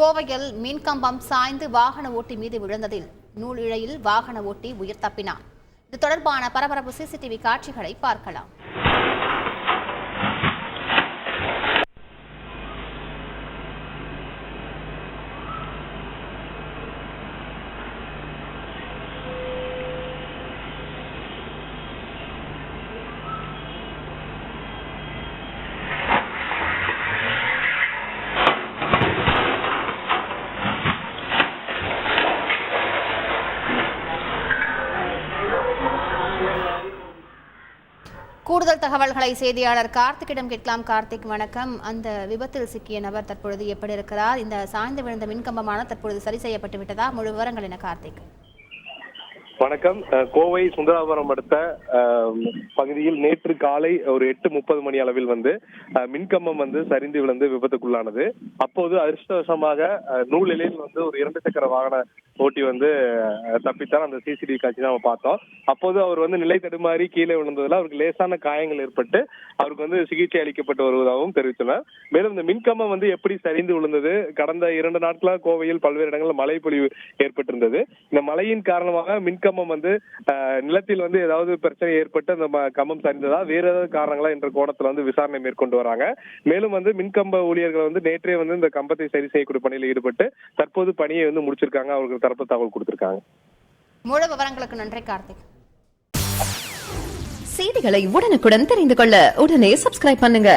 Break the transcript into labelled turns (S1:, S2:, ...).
S1: கோவையில் மின்கம்பம் சாய்ந்து வாகன ஓட்டி மீது விழுந்ததில் நூல் இழையில் வாகன ஓட்டி உயிர் தப்பினார். இது தொடர்பான பரபரப்பு சிசிடிவி காட்சிகளை பார்க்கலாம். கூடுதல் தகவல்களை செய்தியாளர் கார்த்திக்கிடம் கேட்கலாம். கார்த்திக் வணக்கம். அந்த விபத்தில் சிக்கிய நபர் தற்பொழுது எப்படி இருக்கிறார்? இந்த சாய்ந்து விழுந்த மின்கம்பமான தற்பொழுது சரி செய்யப்பட்டு விட்டதா? முழு விவரங்கள் என கார்த்திக்?
S2: வணக்கம். கோவை சுந்தராபுரம் அடுத்த பகுதியில் நேற்று காலை ஒரு எட்டு முப்பது மணி அளவில் வந்து மின்கம்பம் வந்து சரிந்து விழுந்து விபத்துக்குள்ளானது. அப்போது அதிர்ஷ்டவசமாக நூலிலையில் நூல் வந்து ஒரு இரண்டு சக்கர வாகன ஓட்டி வந்து தப்பித்தார் அந்த சிசிடிவி காட்சி நம்ம பார்த்தோம். அப்போது அவர் வந்து நிலை தடுமாறி கீழே விழுந்ததுல அவருக்கு லேசான காயங்கள் ஏற்பட்டு அவருக்கு வந்து சிகிச்சை அளிக்கப்பட்டு வருவதாகவும் தெரிவித்தனர் மேலும் இந்த மின்கம்பம் வந்து எப்படி சரிந்து விழுந்தது? கடந்த இரண்டு நாட்களாக கோவையில் பல்வேறு இடங்களில் மழை பொழிவு ஏற்பட்டிருந்தது. இந்த மழையின் காரணமாக மின்கம்பம் வந்து நிலத்தில் வந்து ஏதாவது பிரச்சனை ஏற்பட்டு அந்த கம்பம் சரிந்ததா? வேற ஏதாவது காரணங்களா என்ற கோணத்துல வந்து விசாரணை மேற்கொண்டு வராங்க. மேலும் வந்து மின்கம்ப ஊழியர்கள் வந்து நேற்றே வந்து இந்த கம்பத்தை சரி செய்யக்கூடிய பணியில் ஈடுபட்டு தற்போது பணியை வந்து முடிச்சிருக்காங்க. அவர்கள் தரப்பு தகவல் கொடுத்திருக்காங்க.
S1: முழு விவரங்களுக்கு நன்றி கார்த்திக்.
S3: செய்திகளை உடனுக்குடன் தெரிந்து கொள்ள உடனே சப்ஸ்கிரைப் பண்ணுங்க.